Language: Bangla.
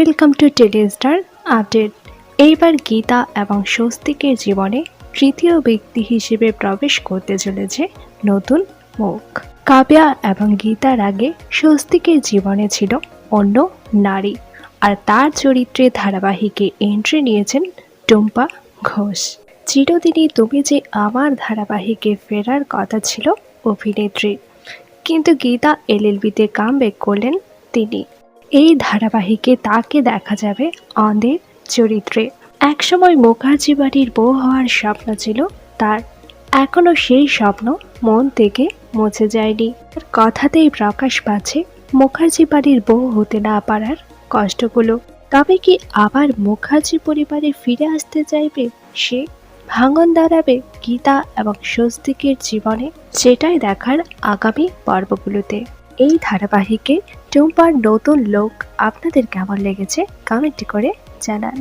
ওয়েলকাম টু টেলিস্টার আপডেট এইবার গীতা এবং স্বস্তিকের জীবনে তৃতীয় ব্যক্তি হিসেবে প্রবেশ করতে চলেছে নতুন মুখ। কাব্যা এবং গীতার আগে স্বস্তিকের জীবনে ছিল অন্য নারী। আর তার চরিত্রে ধারাবাহিকে এন্ট্রি নিয়েছেন টুম্পা ঘোষ। চিরদিনই তুমি যে আমার ধারাবাহিকে ফেরার কথা ছিল অভিনেত্রী। কিন্তু গীতা এলএলবিতে কাম করলেন তিনি। এই ধারাবাহিকে তাকে দেখা যাবে অন্ধের চরিত্রে। একসময় মুখার্জি বাড়ির বউ হওয়ার স্বপ্ন ছিল তার। এখনও সেই স্বপ্ন মন থেকে মুছে যায়নি। তার কথাতেই প্রকাশ পাচ্ছে মুখার্জি বাড়ির বউ হতে না পারার কষ্টগুলো। তবে কি আবার মুখার্জি পরিবারে ফিরে আসতে চাইবে? সে ভাঙন দাঁড়াবে গীতা এবং স্বস্তিকের জীবনে, সেটাই দেখার আগামী পর্বগুলোতে। এই ধারাবাহিকে টুম্পার নতুন লোক আপনাদের কেমন লেগেছে? কমেন্ট করে জানান।